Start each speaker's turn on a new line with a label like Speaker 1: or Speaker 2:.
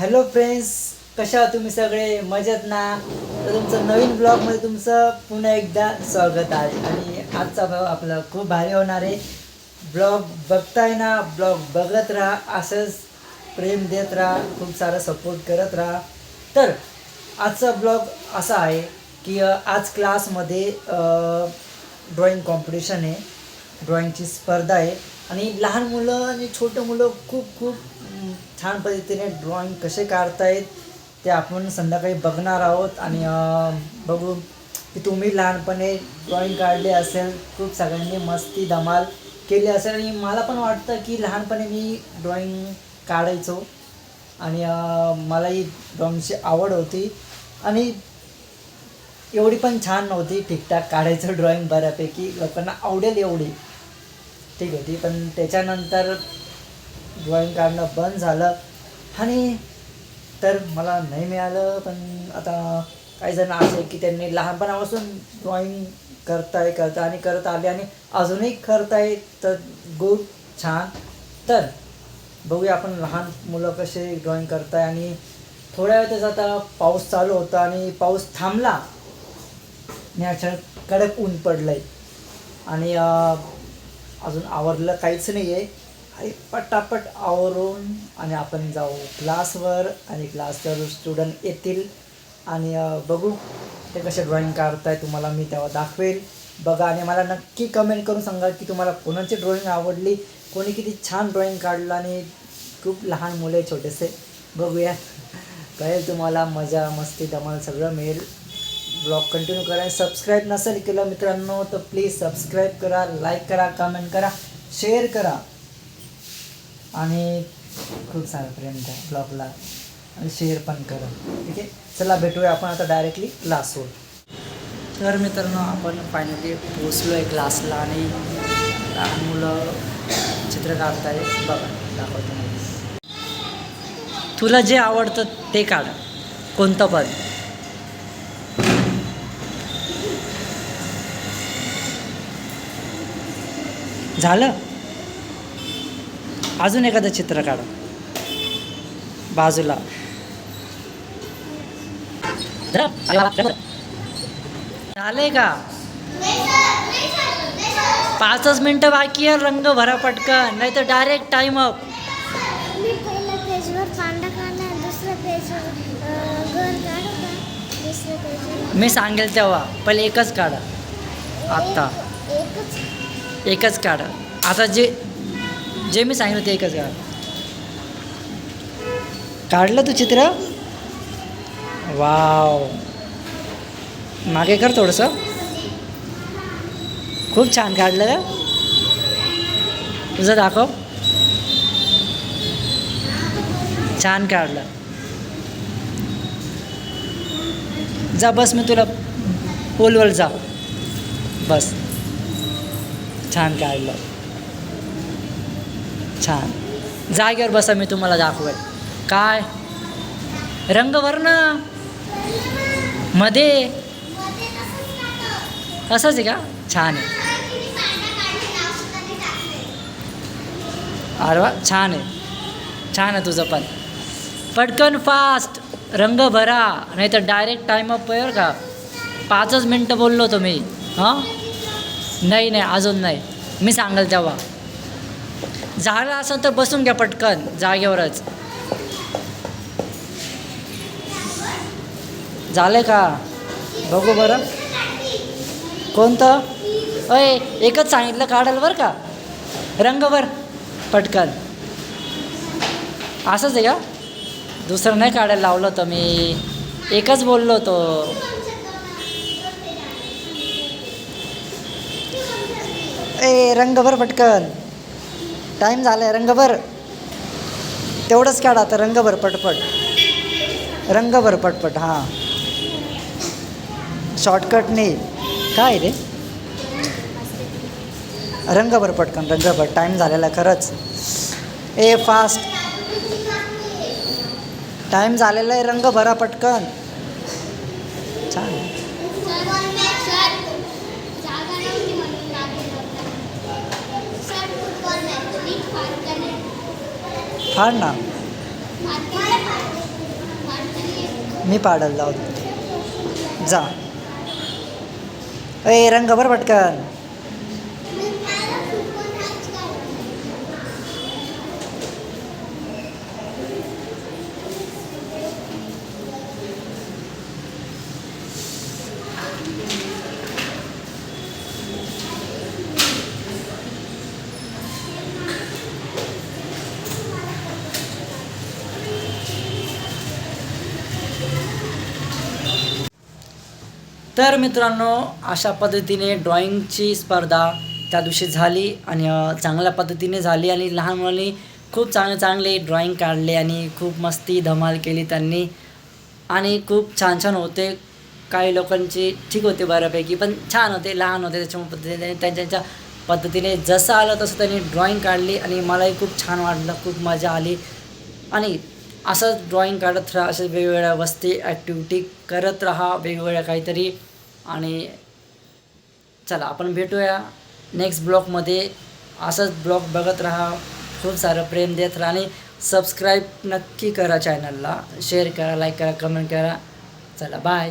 Speaker 1: Hello friends कशा आहात तुम्ही सगळे? मजेत ना? तर तुमचं नवीन ब्लॉगमध्ये तुमचं पुन्हा एकदा स्वागत आहे. आणि आजचा भाव आपला खूप भारी होणार आहे. ब्लॉग बघताय ना? ब्लॉग बघत राहा. असंच प्रेम देत राहा. खूप सारा सपोर्ट करत राहा. तर आजचा ब्लॉग असा आहे की आज क्लासमध्ये ड्रॉइंग कॉम्पिटिशन आहे. ड्रॉइंगची स्पर्धा आहे. आणि लहान मुलं आणि छोटं मुलं खूप खूप छान पद्धतीने ड्रॉईंग कसे काढतायत ते आपण संध्याकाळी बघणार आहोत. आणि बघू की तुम्ही लहानपणी ड्रॉईंग काढले असेल खूप सगळ्यांनी मस्ती धमाल केली असेल. आणि मला पण वाटतं की लहानपणी मी ड्रॉईंग काढायचो. आणि मला मलाही ड्रॉईंगची आवड होती. आणि एवढी पण छान नव्हती. ठीकठाक काढायचं ड्रॉईंग बऱ्यापैकी. लोकांना आवडेल एवढी. ठीक होती पण त्याच्यानंतर ड्रॉईंग काढणं बंद झालं. आणि तर मला नाही मिळालं पण आता काही जण असे की त्यांनी लहानपणापासून ड्रॉईंग करताय करता आणि करत आले आणि अजूनही करताय तर गुड छान. तर बघूया आपण लहान मुलं कसे ड्रॉईंग करताय आणि थोड्या वेळातच आता पाऊस चालू होता आणि पाऊस थांबला. आणि अचानक कडक ऊन पडलंय. आणि अजून आवरलं काहीच नाही आहे आणि पटापट आवरून आणि आपण जाऊ क्लासवर आणि क्लासवर स्टुडंट येतील. आणि बघू ते कसे ड्रॉईंग काढताय तुम्हाला मी तेव्हा दाखवेल. बघा आणि मला नक्की कमेंट करून सांगा की तुम्हाला कोणाची ड्रॉईंग आवडली कोणी किती छान ड्रॉईंग काढलं आणि खूप लहान मुले छोटेसे. बघूया. कळेल तुम्हाला मजा मस्ती धमाल सगळं मिळेल. ब्लॉग कंटिन्यू करा. सबस्क्राईब नसेल केलं मित्रांनो तर प्लीज सबस्क्राईब करा लाईक करा कमेंट करा शेअर करा. आणि खूप सारं प्रेम द्या ब्लॉगला आणि शेअर पण करा. ठीक आहे? चला भेटूया आपण आता डायरेक्टली क्लासवर तर मित्रांनो आपण फायनली पोचलो आहे क्लासला आणि लहान मुलं चित्र काढताय बघा दाखवतो तुला जे आवडतं ते काढ. कोणतं पण. झालं? अजून एखादं चित्र काढ. बाजूला. झालंय का? पाचच मिनटं बाकी आहे रंग भरा पटकन. नाही तर डायरेक्ट टाइम अप
Speaker 2: मी
Speaker 1: सांगेल तेव्हा पहिले एकच काढा. आत्ता
Speaker 2: एकच
Speaker 1: काढा. आता जे जे मी सांगितलं ते एकच काढ काढलं तू चित्र? वाव. मागे कर थोडंसं. खूप छान काढलं का तुझं दाखव. छान काढलं. जा बस मी तुला पोलवर जा बस. छान काढलं. छान. जागेवर बसा मी तुम्हाला दाखवेल. काय? रंगवर्णमध्ये असंच आहे का? छान आहे. अरे वा छान आहे. छान आहे तुझं पण. पटकन फास्ट रंग भरा. नाही तर डायरेक्ट टाईम अप बरं का. पाचच मिनटं बोललो होतो मी. हां? नाही नाही अजून नाही. मी सांगाल तेव्हा. झालं असं तर बसून घ्या पटकन जागेवरच. झालं का? बघू बरं. कोणतं? अय एकच सांगितलं काढाल बरं का? रंगभर पटकन. असंच आहे का? दुसरं नाही काढायला लावलं होतं मी. एकच बोललो होतो. ए रंगभर पटकन. टाईम झाला आहे रंगभर. तेवढंच काढा आता रंगभर पटपट. रंगभर पटपट हां. शॉर्टकट नाही. काय रे? रंगभर पटकन रंगभर. टाईम झालेला खरंच. ए फास्ट टाईम झालेला आहे रंग भरा पटकन छान फाड ना. मी पाडायला लावतो जा. ए रंग भर पटकन. तर मित्रांनो अशा पद्धतीने ड्रॉइंगची स्पर्धा त्या दिवशी झाली आणि चांगल्या पद्धतीने झाली आणि लहान मुलांनी खूप चांगले चांगले ड्रॉइंग काढले आणि खूप मस्ती धमाल केली त्यांनी. आणि खूप छान छान होते. काही लोकांची ठीक होते बऱ्यापैकी पण छान होते लहान होते त्याच्यामुळे पद्धतीने. त्यांच्या पद्धतीने जसं आलं तसं त्यांनी ड्रॉइंग काढली आणि मलाही खूप छान वाटलं खूप मजा आली. आणि असंच ड्रॉइंग काढत राहा अशा वेगवेगळ्या वस्ती ॲक्टिव्हिटी करत राहा वेगवेगळ्या काहीतरी आणि चला आपण भेटूया नेक्स्ट ब्लॉगमध्ये असंच ब्लॉग बघत राहा खूप सारं प्रेम देत राहा आणि सबस्क्राईब नक्की करा चॅनलला शेअर करा लाईक करा कमेंट करा. चला बाय